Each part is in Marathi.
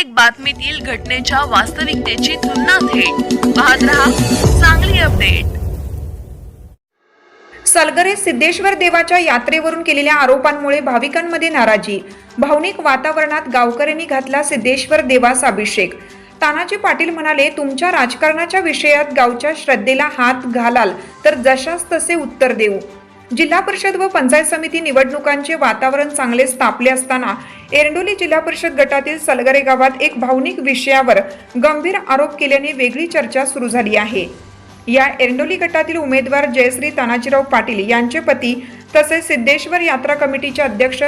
प्रत्येक बातमीतील घटनेच्या वास्तविकतेची तुलना थेट. पाहत रहा चांगली अपडेट. सलगरे सिद्धेश्वर देवाच्या यात्रेवरून केलेल्या आरोपांमुळे भाविकांमध्ये नाराजी. भावनिक वातावरणात गावकऱ्यांनी घातला सिद्धेश्वर देवास अभिषेक. तानाजी पाटील म्हणाले तुमच्या राजकारणाच्या विषयात गावच्या श्रद्धेला हात घालाल तर जशास तसे उत्तर देऊ. जिल्हा परिषद व पंचायत समिती निवडणुकांचे वातावरण चांगलेच तापले असताना एरंडोली जिल्हा परिषद गटातील सलगरे गावात एक भावनिक विषयावर गंभीर आरोप केल्याने वेगळी चर्चा सुरू झाली आहे. या एरंडोली गटातील उमेदवार जयश्री तानाजीराव पाटील यांचे पती तसेच सिद्धेश्वर यात्रा कमिटीचे अध्यक्ष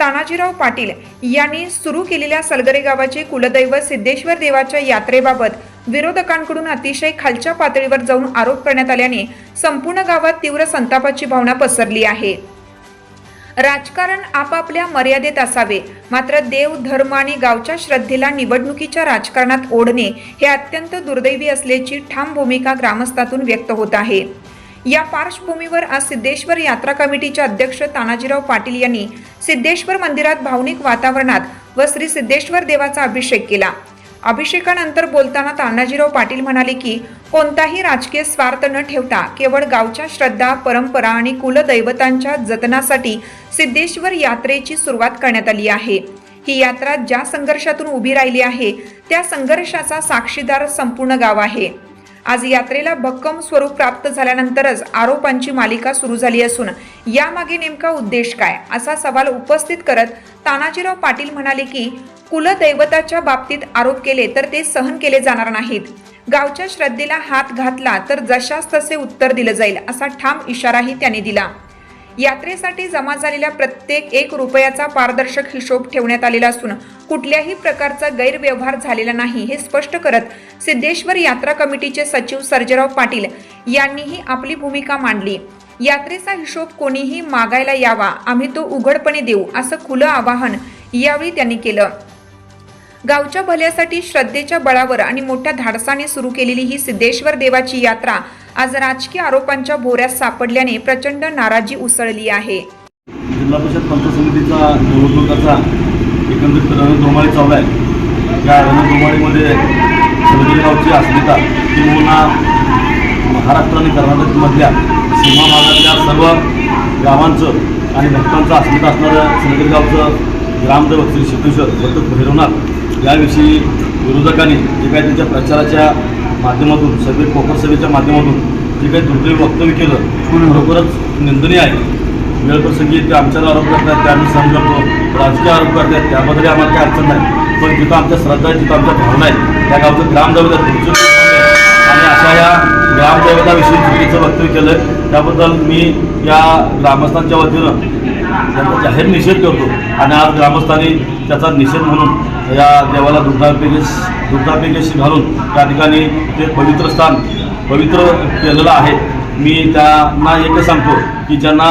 तानाजीराव पाटील यांनी सुरू केलेल्या सलगरे गावाचे कुलदैव सिद्धेश्वर देवाच्या यात्रेबाबत विरोधकांकडून अतिशय खालच्या पातळीवर जाऊन आरोप करण्यात आल्याने संपूर्ण गावात तीव्र संतापाची भावना पसरली आहे. राजकारण आपापल्या मर्यादेत असावे मात्र देव धर्म आणि गावच्या श्रद्धेला निवडणुकीच्या राजकारणात ओढणे हे अत्यंत दुर्दैवी असल्याची ठाम भूमिका ग्रामस्थातून व्यक्त होत आहे. या पार्श्वभूमीवर आज सिद्धेश्वर यात्रा कमिटीचे अध्यक्ष तानाजीराव पाटील यांनी सिद्धेश्वर मंदिरात भावनिक वातावरणात व श्री सिद्धेश्वर देवाचा अभिषेक केला. अभिषेकानंतर बोलताना तानाजीराव पाटील म्हणाले की कोणताही राजकीय स्वार्थ न ठेवता केवळ गावच्या श्रद्धा परंपरा आणि कुलदैवतांच्या जतनासाठी सिद्धेश्वर यात्रेची सुरुवात करण्यात आली आहे. ही यात्रा ज्या संघर्षातून उभी राहिली आहे त्या संघर्षाचा साक्षीदार संपूर्ण गाव आहे. आज यात्रेला भक्कम स्वरूप प्राप्त झाल्यानंतरच आरोपांची मालिका सुरू झाली असून यामागे नेमका उद्देश काय? असा सवाल उपस्थित करत तानाजीराव पाटील म्हणाले की कुलदैवताच्या बाबतीत आरोप केले तर ते सहन केले जाणार नाहीत. गावच्या श्रद्धेला हात घातला तर जशास तसे उत्तर दिलं जाईल असा ठाम इशाराही त्यांनी दिला. यात्रेसाठी जमा झालेल्या प्रत्येक एक रुपयाचा पारदर्शक हिशोब ठेवण्यात आलेला असून कुठल्याही प्रकारचा गैरव्यवहार झालेला नाही हे स्पष्ट करत सिद्धेश्वर यात्रा कमिटीचे सचिव सर्जेराव पाटील यांनीही आपली भूमिका मांडली. यात्रेचा हिशोब कोणीही मागायला यावा आम्ही तो उघडपणे देऊ असं खुलं आवाहन यावेळी त्यांनी केलं. गावच्या भल्यासाठी श्रद्धेच्या बळावर आणि मोठ्या धाडसाने सुरू केलेली ही सिद्धेश्वर देवाची यात्रा आज राजकीय आरोपांच्या भोऱ्यात सापडल्याने प्रचंड नाराजी उसळली आहे. जिल्हा परिषद पंचायत समितीचा निवडणुकाचा एकंदरीत रणधुमाळी चालू आहे. या रणधुमाळीमध्ये सलगरी गावची अस्मिता किंवा महाराष्ट्र आणि कर्नाटकमधल्या सीमा भागातल्या सर्व गावांचं आणि भक्तांचं अस्मिता असणारं सलगरी गावचं श्री सिद्धेश्वर दत्त भैरवनाथ याविषयी विरोधकांनी जे काही त्यांच्या प्रचाराच्या माध्यमातून सगळे कोपर सभेच्या माध्यमातून जे काही दुर्दैवी वक्तव्य केलं खरोखरच निंदनीय आहे. वेळप्रसंगी ते आमच्यावर आरोप करतात ते आम्ही सहन करतो. राजकीय आरोप करतात त्याबद्दल आम्हाला काही अडचण नाही. पण जिथं आमच्या श्रद्धा आहे जिथं आमच्या भावना आहे त्या गावचं ग्रामदेवता तुमचं आता या ग्रामदैवताविषयी चुकीचं वक्तव्य केलं त्याबद्दल मी या ग्रामस्थांच्या वतीनं त्यांचा जाहीर निषेध करतो. आणि आज ग्रामस्थांनी त्याचा निषेध म्हणून या देवाला दुग्धाभिकेश दुग्धाभिकेशी घालून त्या ठिकाणी ते पवित्र स्थान पवित्र केलेलं आहे. मी त्यांना एकच सांगतो की ज्यांना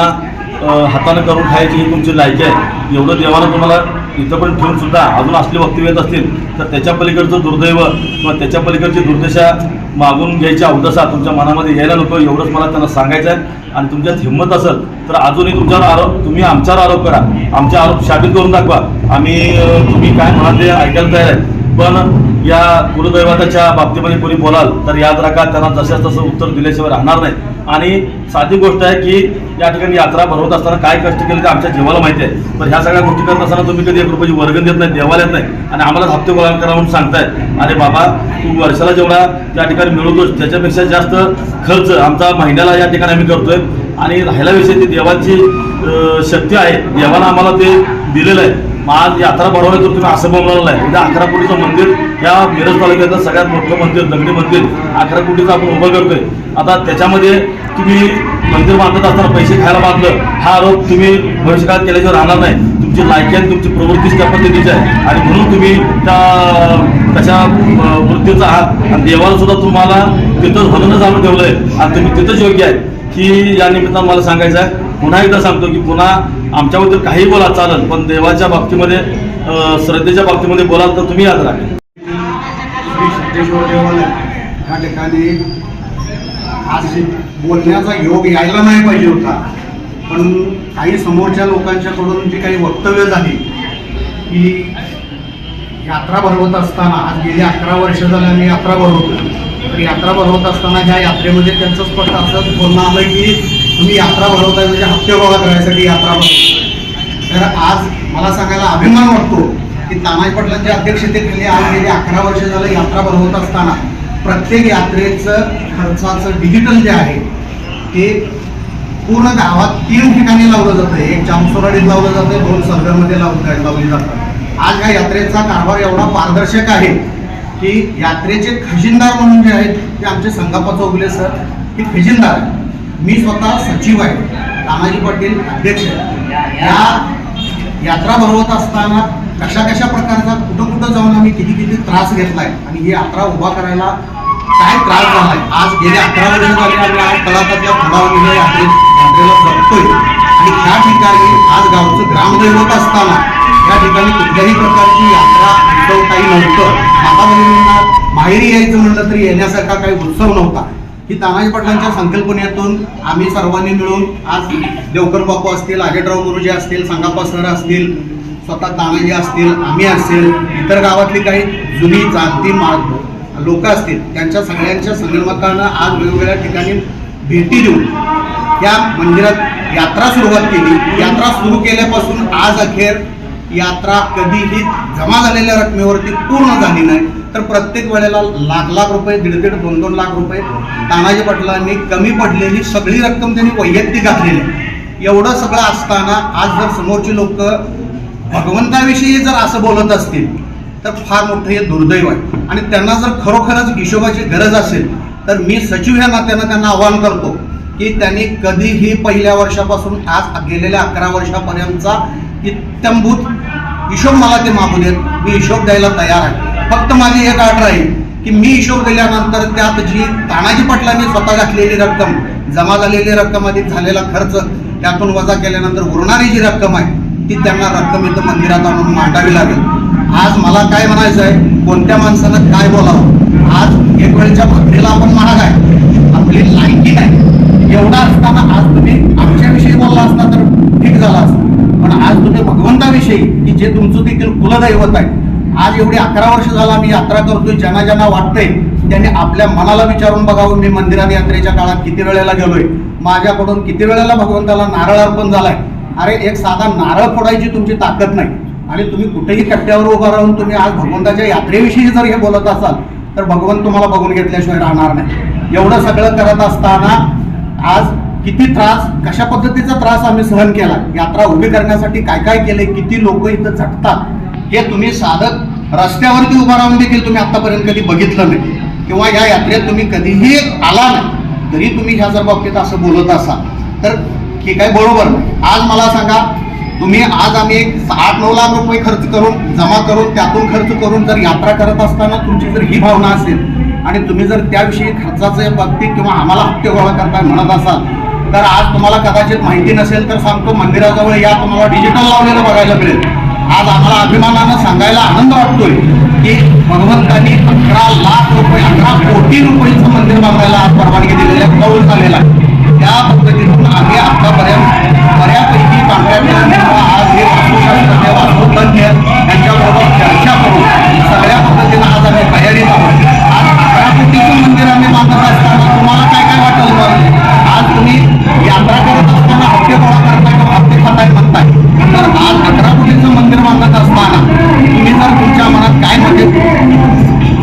हातानं करून खायची ही तुमची लायकी आहे एवढं देवानं तुम्हाला इथं पण ठेवून सुद्धा अजून असले वक्तव्य येत असतील तर त्याच्या पलीकडचं दुर्दैव किंवा त्याच्या पलीकडची दुर्दशा मागून घ्यायची अवदसा तुमच्या मनामध्ये यायला नको एवढंच मला त्यांना सांगायचं आहे. आणि तुमच्यात हिंमत असेल तर अजूनही तुमच्यावर आरोप तुम्ही आमच्यावर आरोप करा. आमचे आरोप शाबित करून दाखवा. आम्ही तुम्ही काय म्हणाल ते ऐकायला तयार आहे पण या कुलदैवताच्या बाबतीमध्ये कोणी बोलाल तर याद राखा त्यांना जशाच तसं उत्तर दिल्याशिवाय राहणार नाही. आणि साधी गोष्ट आहे की या ठिकाणी यात्रा भरवत असताना काय कष्ट केले ते आमच्या जीवाला माहिती आहे. पण ह्या सगळ्या गोष्टी करत असताना तुम्ही कधी एक रुपयाची वर्गण देत नाही देवाला येत नाही. आणि आम्हाला हप्ते गोळा करा म्हणून सांगताय अरे बाबा तू वर्षाला जेवढा त्या ठिकाणी मिळवतोस त्याच्यापेक्षा जास्त खर्च आमचा महिन्याला या ठिकाणी आम्ही करतोय. आणि राहिला विषय ती देवाची शक्ती आहे. देवानं आम्हाला ते दिलेलं आहे. मग आज यात्रा भरवली तर तुम्ही असं बनवलेलं आहे म्हणजे अकरा कोटीचं मंदिर या मिरज तालुक्यातलं सगळ्यात मोठं मंदिर दगडी मंदिर अकरा कोटीचं आपण उभं करतोय. आता त्याच्यामध्ये तुम्ही मंदिर बांधत असताना पैसे खायला बांधलं हा आरोप तुम्ही भविष्यकाळात केल्याशिवाय राहणार नाही. तुमची लायकी आणि तुमची प्रवृत्तीच त्या पद्धतीची आहे. आणि म्हणून तुम्ही त्या तशा मृत्यूचा वृत्तीचा आहात. आणि देवाला सुद्धा तुम्हाला तिथंच म्हणूनच आणून आहे आणि तुम्ही तिथंच योग्य आहे. की या निमित्तानं मला सांगायचं आहे पुन्हा एकदा सांगतो की पुन्हा आमच्याबद्दल काही बोला चालेल पण देवाच्या बाबतीमध्ये श्रद्धेच्या बाबतीमध्ये बोलाल तर तुम्ही याद राहा श्री सिद्धेश्वर देवालय ठिकाणी आज बोलण्याचा योग यायला नाही पाहिजे होता. पण काही समोरच्या लोकांच्याकडून जी काही वक्तव्य झाली की यात्रा भरवत असताना आज गेली अकरा वर्ष झाली आम्ही यात्रा भरवतो. तर यात्रा भरवत असताना ह्या यात्रेमध्ये त्यांचं स्पष्ट असं बोलणं आलं की तुम्ही यात्रा भरवताय म्हणजे हप्ते गोळा करायसाठी यात्रा भरवताय. तर आज मला सांगायला अभिमान वाटतो की तानाजी पाटलांच्या अध्यक्षतेखाली आज गेली अकरा वर्ष झालं यात्रा भरवत असताना. प्रत्येक यात्रेचं खर्चाचं डिजिटल जे आहे ते पूर्ण गावात तीन ठिकाणी लावलं जातं. एक जामसोराडीत लावलं जातं दोन सरगरमध्ये लावलं लावली जातात. आज ह्या यात्रेचा कारभार एवढा पारदर्शक आहे की यात्रेचे खजिनदार म्हणून जे आहेत ते आमचे संगापा चौगले सर हे खजिनदार मी स्वतः सचिव आहे तानाजी पाटील अध्यक्ष या यात्रा भरवत असताना कशा कशा प्रकारचा कुठं कुठं जाऊन आम्ही किती किती त्रास घेतलाय आणि ही यात्रा उभा करायला काय त्रास झालाय आज गेले अकरा वर्षांपासून आम्ही आज तळातातल्या फुलावलेल्या यात्रेत यात्रेला जगतोय आणि त्या ठिकाणी आज गावचं ग्रामदैवत असताना या ठिकाणी कुठल्याही प्रकारची यात्रा उत्सव काही नव्हतं. माता माहेरी यायचं म्हणलं तरी येण्यासारखा काही उत्सव नव्हता. ही तानाजी पाटलांच्या संकल्पनेतून आम्ही सर्वांनी मिळून आज देवकर बापू असतील अजयराव गुरुजी असतील संगाप्पा सर असतील स्वतः तानाजी असतील आम्ही असेल इतर गावातली काही जुनी जाणती माळ लोक असतील त्यांच्या सगळ्यांच्या संगणमतानं आज वेगवेगळ्या ठिकाणी भेटी देऊन या मंदिरात यात्रा सुरुवात केली यात्रा सुरू केल्यापासून आज अखेर यात्रा कधीही जमा झालेल्या रकमेवरती पूर्ण झाली नाही तर प्रत्येक वेळेला लाख लाख रुपये दीड दीड दोन दोन लाख रुपये तानाजी पाटलांनी कमी पडलेली सगळी रक्कम त्यांनी वैयक्तिक घातलेली आहे. एवढं सगळं असताना आज जर समोरची लोक भगवंताविषयी जर असं बोलत असतील तर फार मोठं हे दुर्दैव आहे. आणि त्यांना जर खरोखरच हिशोबाची गरज असेल तर मी सचिव या नात्यानं त्यांना आवाहन करतो की त्यांनी कधीही पहिल्या वर्षापासून आज गेलेल्या अकरा वर्षापर्यंतचा इत्यंभूत हिशोब मला ते मागू देत. मी हिशोब द्यायला तयार आहे. फक्त माझी एक अट राहील की मी हिशोब दिल्यानंतर त्यात जी तानाजी पाटलांनी स्वतः घातलेली रक्कम जमा झालेली रक्कम अधिक झालेला खर्च त्यातून वजा केल्यानंतर उरणारी जी रक्कम आहे ती त्यांना रक्कम इथं मंदिरात आणून मांडावी लागेल. आज मला काय म्हणायचं आहे कोणत्या माणसानं काय बोलावं? आज एक वेळच्या भक्तीला आपण महाग आहे. आपली लायकी नाही. एवढा असताना आज तुम्ही आमच्याविषयी बोलला असता तर ठीक झाला असतं. पण आज तुम्ही भगवंताविषयी की जे तुमचं देखील कुलदैवत आहे. आज एवढी अकरा वर्ष झाला मी यात्रा करतोय ज्यांना ज्यांना वाटतंय त्यांनी आपल्या मनाला विचारून बघावं मी मंदिरात यात्रेच्या काळात किती वेळेला गेलोय. माझ्याकडून किती वेळेला भगवंताला नारळ अर्पण झालाय? अरे एक साधा नारळ फोडायची तुमची ताकद नाही. आणि तुम्ही कुठेही कट्ट्यावर उभा राहून तुम्ही आज भगवंताच्या यात्रेविषयी जर हे बोलत असाल तर भगवंत तुम्हाला बघून घेतल्याशिवाय राहणार नाही. एवढं सगळं करत असताना आज किती त्रास कशा पद्धतीचा त्रास आम्ही सहन केला? यात्रा उभी करण्यासाठी काय काय केले? किती लोक इथं झटतात? हे तुम्ही साधक रस्त्यावरती उभा राहून देखील तुम्ही आतापर्यंत कधी बघितलं नाही. किंवा या यात्रेत तुम्ही कधीही आला नाही. तरी तुम्ही ह्या जर बाबतीत असं बोलत असाल तर हे काय बरोबर नाही. आज मला सांगा तुम्ही आज आम्ही एक आठ नऊ लाख रुपये खर्च करून जमा करून त्यातून खर्च करून जर यात्रा करत असताना तुमची जर ही भावना असेल आणि तुम्ही जर त्याविषयी खर्चाचं बाबतीत किंवा आम्हाला हप्ते गोळा करताय म्हणत असाल तर आज तुम्हाला कदाचित माहिती नसेल तर सांगतो मंदिराजवळ या तुम्हाला डिजिटल लावलेलं बघायला मिळेल. आज आम्हाला अभिमानानं सांगायला आनंद वाटतोय की भगवंतांनी अकरा लाख रुपये अकरा कोटी रुपयांचं मंदिर बांधायला आज परवानगी दिलेली आहे कौल झालेला आहे. त्या पद्धतीतून आम्ही आतापर्यंत बऱ्यापैकी कॉन्ट्रॅक्टर आज हे वास्तुशास्त्रज्ञ वास्तुतज्ञ यांच्याबरोबर चर्चा करून सगळ्या पद्धतीनं आज आम्ही तयारीत आहोत आज अकरा कोटीचं मंदिर आम्ही बांधत असताना तुम्हाला काय काय वाटत बरं आज तुम्ही यात्रा करत असताना हप्ते गोळा करताय किंवा हप्ते खाताय म्हणताय? तर आज अकरा कोटीचं मंदिर बांधत असताना तुम्ही जर तुमच्या मनात काय म्हणजे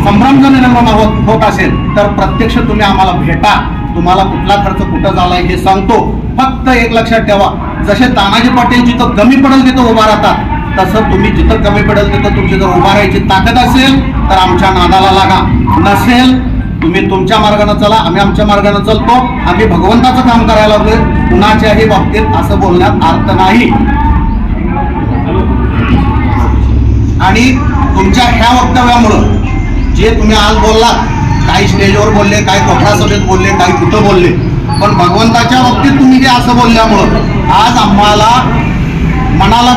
संभ्रम जर निर्माण होत होत असेल तर प्रत्यक्ष तुम्ही आम्हाला भेटा. तुम्हाला कुठला खर्च कुठं झालाय हे सांगतो. फक्त एक लक्षात ठेवा. जसे तानाजी पाटील जिथं कमी पडेल तिथं उभा राहतात तसं तुम्ही जिथं कमी पडेल तिथं तुमची जर उभा राहायची ताकद असेल तर आमच्या नादाला लागा. नसेल तुम्ही तुमच्या मार्गाने चला आम्ही आमच्या मार्गाने चलतो. आम्ही भगवंताचं काम करायला लागलोय. कुणाच्याही बाबतीत असं बोलण्यात अर्थ नाही. आणि तुमच्या ह्या वक्तव्यामुळं जे तुम्ही आज बोललात काही स्टेजवर बोलले काही कोठा सभेत बोलले काही कुठं बोलले. पण भगवंताच्या बाबतीत तुम्ही जे असं बोलल्यामुळं आज आम्हाला मनाला